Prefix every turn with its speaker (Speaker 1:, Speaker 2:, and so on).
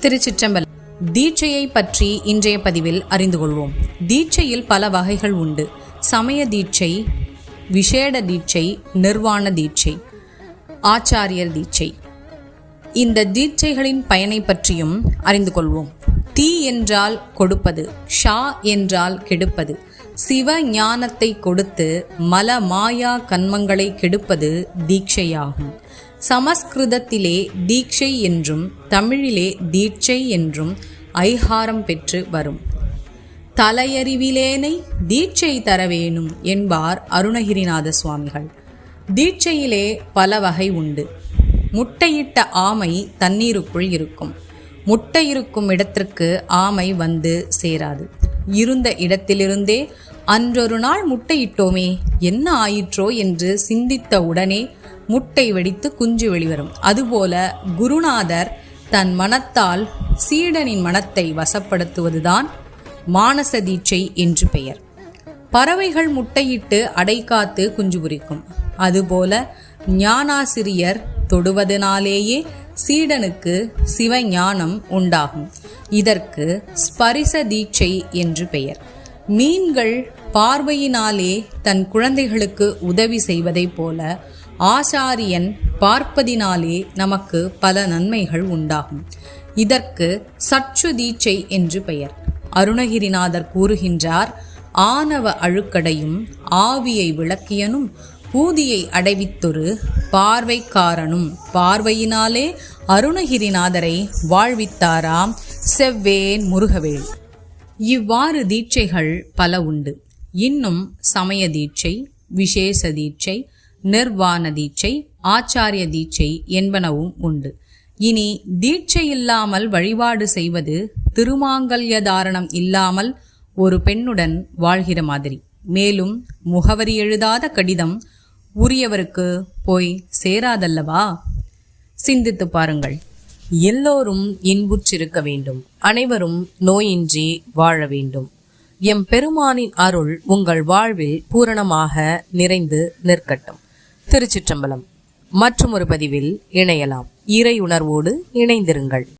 Speaker 1: திருச்சிற்றம்பலம். தீட்சையை பற்றி இன்றைய பதிவில் அறிந்து கொள்வோம். தீட்சையில் பல வகைகள் உண்டு. சமய தீட்சை விசேட தீட்சை நிர்வாண தீட்சை ஆச்சாரியர் தீட்சை. இந்த தீட்சைகளின் பயனை பற்றியும் அறிந்து கொள்வோம். தீ என்றால் கொடுப்பது ஷா என்றால் கெடுப்பது. சிவ ஞானத்தை கொடுத்து மல மாயா கண்மங்களை கெடுப்பது தீட்சையாகும். சமஸ்கிருதத்திலே தீட்சை என்றும் தமிழிலே தீட்சை என்றும் ஐகாரம் பெற்று வரும். தலையறிவிலேனை தீட்சை தரவேணும் என்பார் அருணகிரிநாத சுவாமிகள். தீட்சையிலே பல வகை உண்டு. முட்டையிட்ட ஆமை தண்ணீருக்குள் இருக்கும். முட்டை இருக்கும் இடத்திற்கு ஆமை வந்து சேராது. இருந்த இடத்திலிருந்தே அன்றொரு நாள் முட்டையிட்டோமே என்ன ஆயிற்றோ? என்று சிந்தித்த உடனே முட்டை வெடித்து குஞ்சு வெளிவரும். அதுபோல குருநாதர் தன் மனத்தால் சீடனின் மனத்தை வசப்படுத்துவதுதான் மானச தீட்சை என்று பெயர். பறவைகள் முட்டையிட்டு அடைக்காத்து குஞ்சு புரிக்கும் அதுபோல ஞானாசிரியர் தொடுவதனாலேயே சீடனுக்கு சிவஞானம் உண்டாகும். இதற்கு ஸ்பரிச தீட்சை என்று பெயர். மீன்கள் பார்வையினாலே தன் குழந்தைகளுக்கு உதவி செய்வதைப் போல ஆசாரியன் பார்ப்பதினாலே நமக்கு பல நன்மைகள் உண்டாகும். இதற்கு சற்று தீட்சை என்று பெயர். அருணகிரிநாதர் கூறுகின்றார் ஆணவ அழுக்கடையும் ஆவியை விளக்கியனும் பூதியை அடைவித்தொரு பார்வைக்காரனும் பார்வையினாலே அருணகிரிநாதரை வாழ்வித்தாராம் செவ்வேன் முருகவேல் இவ்வாறு தீட்சைகள் பல உண்டு. இன்னும் சமய தீட்சை விசேஷ தீட்சை நிர்வாண தீட்சை ஆச்சாரிய தீட்சை என்பனவும் உண்டு. இனி தீட்சை இல்லாமல் வழிபாடு செய்வது திருமாங்கல்ய தாரணம் இல்லாமல் ஒரு பெண்ணுடன் வாழ்கிற மாதிரி. மேலும் முகவரி எழுதாத கடிதம் உரியவருக்கு போய் சேராதல்லவா? சிந்தித்து பாருங்கள். எல்லோரும் இன்புற்றிருக்க வேண்டும். அனைவரும் நோயின்றி வாழ வேண்டும். எம் பெருமானின் அருள் உங்கள் வாழ்வில் பூரணமாக நிறைந்து நிற்கட்டும். திருச்சிற்றம்பலம். மற்றும் ஒரு பதிவில் இணையலாம். இறை உணர்வோடு இணைந்திருங்கள்.